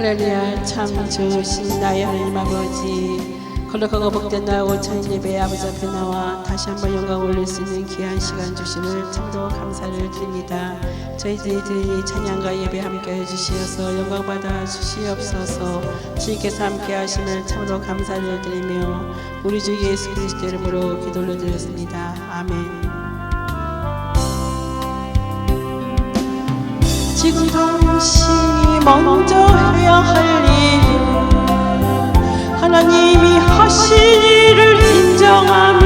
할렐루야 참 좋으신 나의 하나님 아버지. 거룩하고 복된 나 오천 예배 아버지 앞에 나와 다시 한번 영광 올릴 수 있는 귀한 시간 주심을 참으로 감사를 드립니다. 저희들이 찬양과 예배 함께 해주시어서 영광 받아 주시옵소서. 주님께서 함께 하심을 참으로 감사를 드리며 우리 주 예수 그리스도 이름으로 기도 올려드렸습니다. 아멘 지금 당신이 먼저 해야 할 일은 하나님이 하신 일을 인정하면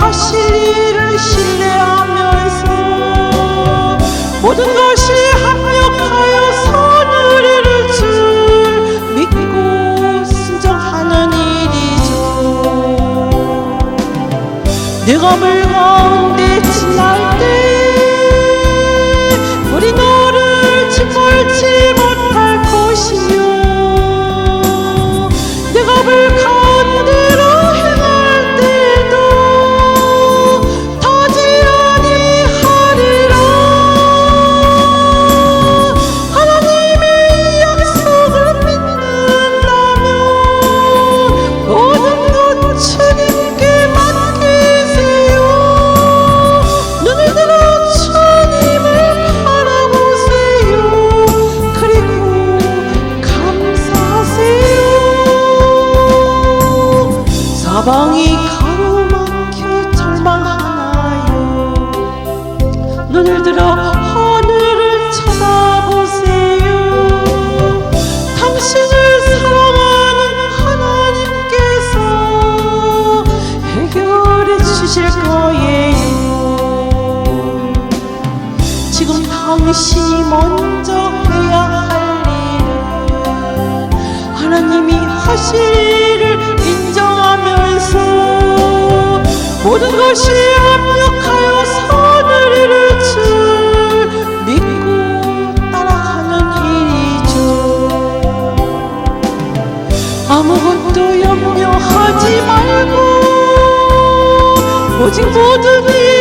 하실 일을 신뢰하면서 모든 것이 합력하여 선을 이룰 줄 믿고 순종하는 일이죠. 내가 물 가운데 지날 때 일을 인정하면서 모든 것이 합력하여 선을 이룰 줄 믿고 따라가는 일이죠. 아무것도 염려하지 말고 오직 모든 일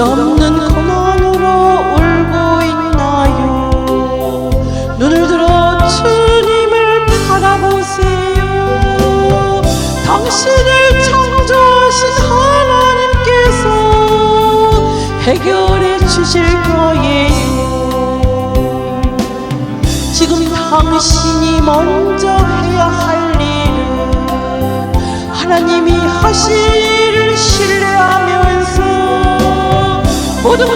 끝없는 고난으로 울고 있나요? 눈을 들어 주님을 바라보세요. 당신을 창조하신 하나님께서 해결해 주실 거예요. 지금 당신이 먼저 해야 할 일은 하나님이 하실 신뢰하면서 모든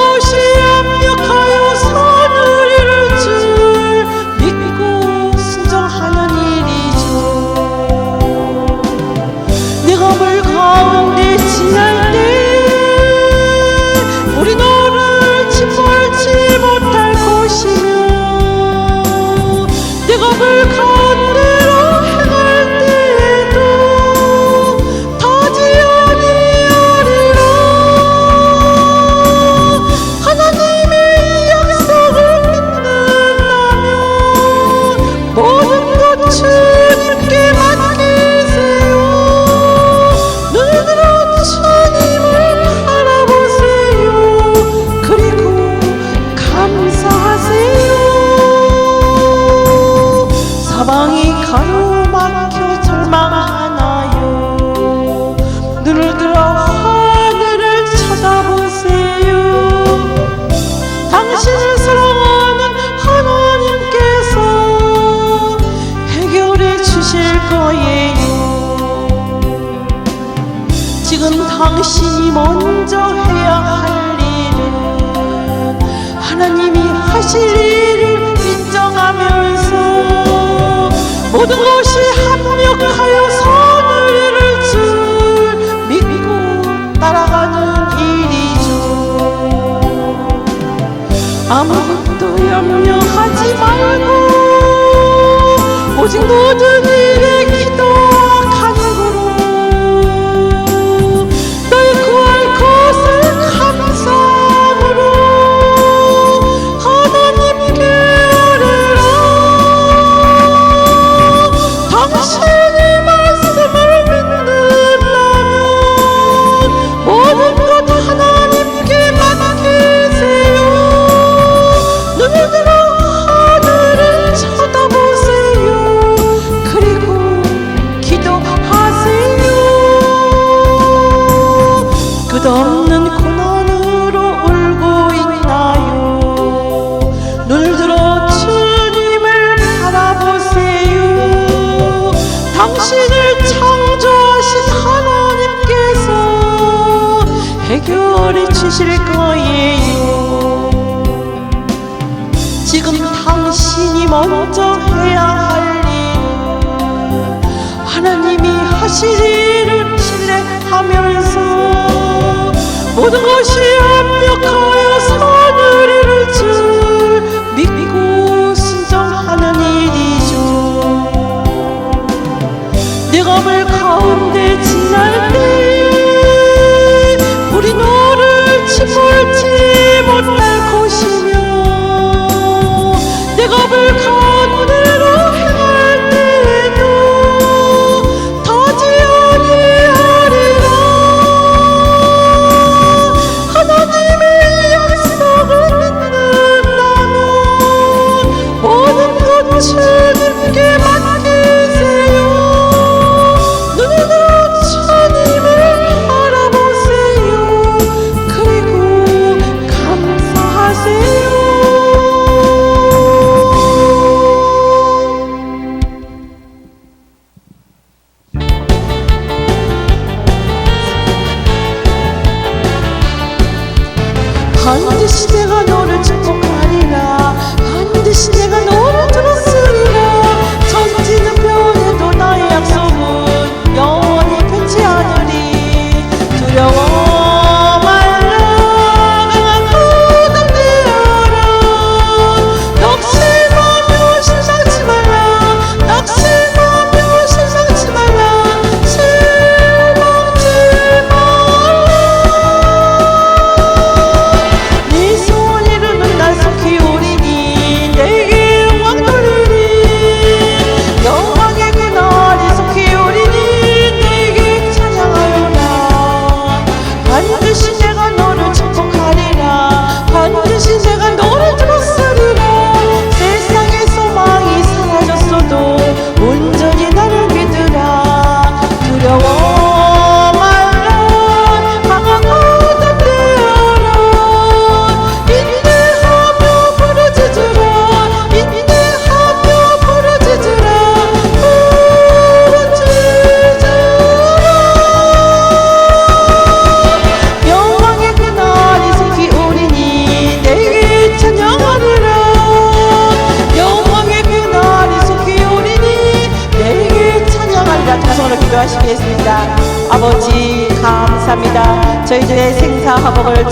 지금 당신이 먼저 해야 할 일은 하나님이 하실 일을 인정하면서 모든 것이 합력하여 선을 이룰 줄 믿고 따라가는 일이죠. 아무것도 염려하지 말고 오직 모든 일에 기도 일을 신뢰하면서 모든 것이 합력하여 선을 이룰 줄 믿고 순종하는 일이죠. 내가 물 가운데 지날 때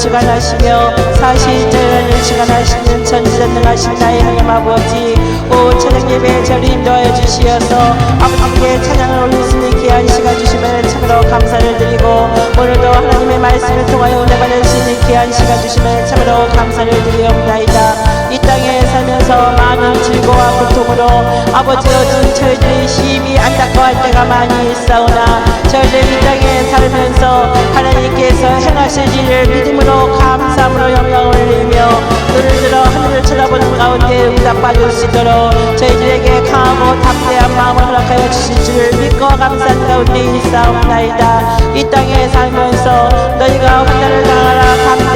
주관하시며 사실전을 주관하시는 전지전능하신 나의 하나님 아버지 오 찬양 예배 저를 인도하여 주시어서 아버지께 찬양을 올릴 수 있는 귀한 시간 주시면 참으로 감사를 드리고 오늘도 하나님의 말씀을 통하여 은혜 받을 수 있는 귀한 시간 주시면 참으로 감사를 드리옵나이다. 이 땅에 살면서 많은 즐거와 고통으로 아버지 어진 저희들의 심히 안타까워할 때가 많이 있사오나 저희들 이 땅에 살면서 수 있도록 저희들에게 강하고 담대한 마음을 허락하여 주신 줄 믿고 감사한 가운데 있사옵나이다. 이 땅에 살면서 너희가 환난을 당하라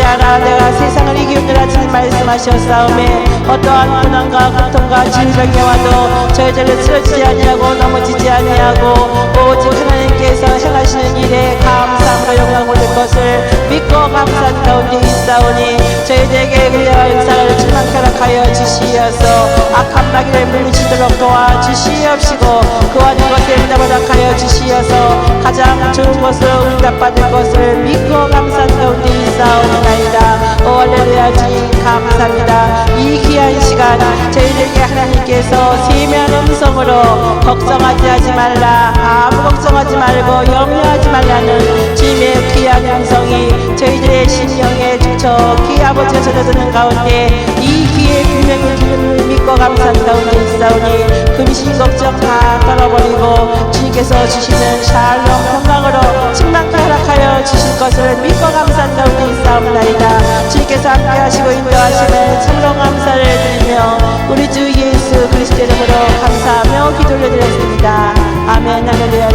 하라 내가 세상을 이기우느라 주님 말씀하셨사오매 어떠한 고난과 고통과 질병에 와 와도 저희들을 쓰러지지 아니하고 넘어지지 아니하고 오직 하나님께서 행하시는 일에 감사함으로 영광 올릴 것을 믿고 감사한 가운데 있사오니 저희들에게 그리와 역사를 충만케 하여 주시어서 악한 마귀를 물리치도록 도와주시옵시고 그와 는 것에 응답을 하여 주시어서 가장 좋은 것을 응답받을 이 시간 저희들에게 하나님께서 세미한 음성으로 걱정하지 하지 말라. 아무 걱정하지 말고 염려하지 말라는 주님의 귀한 음성이 저희들의 심령에 주쳐 귀 아버지가 전해드는 가운데 이 귀의 분명히 주님을 믿고 감사한 가운데 있사오니 금신 걱정 다 떨어버리고 주님께서 주시는 샬롬 건강으로 충만케 허락하여 주실 것을 믿고 감사한 가운데 있사옵나이다. 주님께서 함께하시고 인도하시는 참으로 감사를 드리며 우리 주 예수 그리스도 이름으로 감사하며 기도 올려드렸습니다. 아멘. 할렐루야